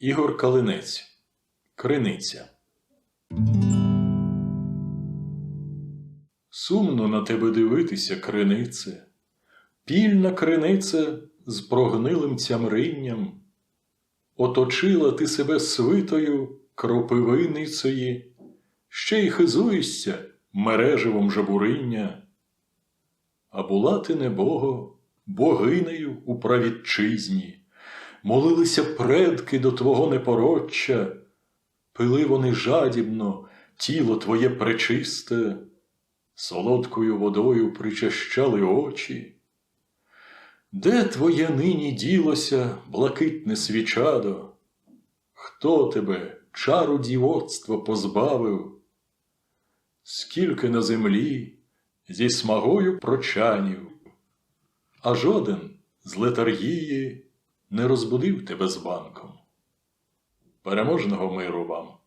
Ігор Калинець. Криниця. Сумно на тебе дивитися, кринице. Пільна криниця з прогнилим цямринням. Оточила ти себе свитою кропивиницеї, ще й хизуєшся мереживом жабуриння. А була ти небого, богинею у правітчизні, молилися предки до твого непороччя, пили вони жадібно тіло твоє пречисте, солодкою водою причащали очі. Де твоє нині ділося, блакитне свічадо? Хто тебе, чару дівоцтва, позбавив? Скільки на землі зі смагою прочанів, а жоден з летаргії не розбудив тебе з банком. Переможного миру вам!